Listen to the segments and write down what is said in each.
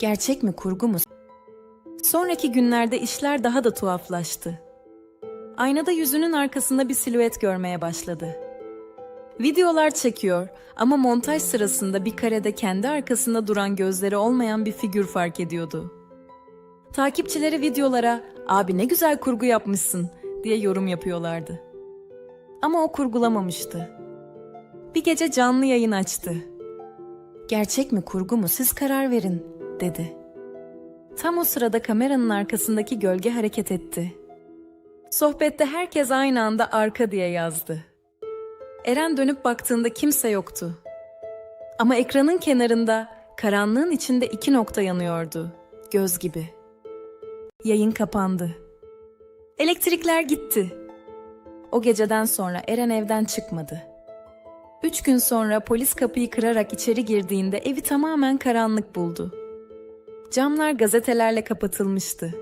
Gerçek mi kurgu mu? Sonraki günlerde işler daha da tuhaflaştı. Aynada yüzünün arkasında bir silüet görmeye başladı. Videolar çekiyor ama montaj sırasında bir karede kendi arkasında duran gözleri olmayan bir figür fark ediyordu. Takipçileri videolara "Abi ne güzel kurgu yapmışsın." diye yorum yapıyorlardı. Ama o kurgulamamıştı. Bir gece canlı yayın açtı. Gerçek mi kurgu mu siz karar verin dedi. Tam o sırada kameranın arkasındaki gölge hareket etti. Sohbette herkes aynı anda arka diye yazdı. Eren dönüp baktığında kimse yoktu. Ama ekranın kenarında karanlığın içinde iki nokta yanıyordu. Göz gibi. Yayın kapandı. Elektrikler gitti. O geceden sonra Eren evden çıkmadı. Üç gün sonra polis kapıyı kırarak içeri girdiğinde evi tamamen karanlık buldu. Camlar gazetelerle kapatılmıştı.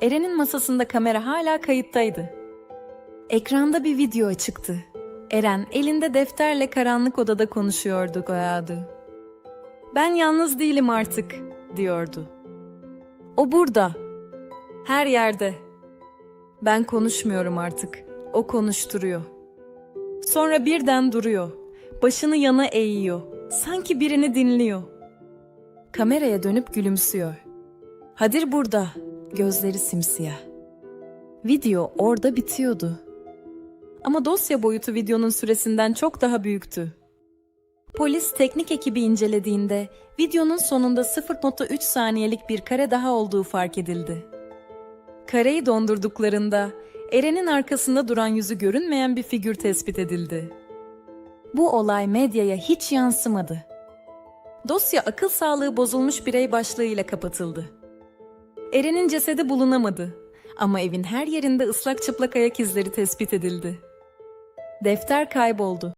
Eren'in masasında kamera hala kayıttaydı. Ekranda bir video açıktı. Eren elinde defterle karanlık odada konuşuyordu Goyadu. Ben yalnız değilim artık, diyordu. O burada. Her yerde. Ben konuşmuyorum artık. O konuşturuyor. Sonra birden duruyor. Başını yana eğiyor. Sanki birini dinliyor. Kameraya dönüp gülümsüyor. Hadir burada. Gözleri simsiyah. Video orada bitiyordu. Ama dosya boyutu videonun süresinden çok daha büyüktü. Polis teknik ekibi incelediğinde videonun sonunda 0.3 saniyelik bir kare daha olduğu fark edildi. Kareyi dondurduklarında Eren'in arkasında duran yüzü görünmeyen bir figür tespit edildi. Bu olay medyaya hiç yansımadı. Dosya akıl sağlığı bozulmuş birey başlığıyla kapatıldı. Eren'in cesedi bulunamadı ama evin her yerinde ıslak çıplak ayak izleri tespit edildi. Defter kayboldu.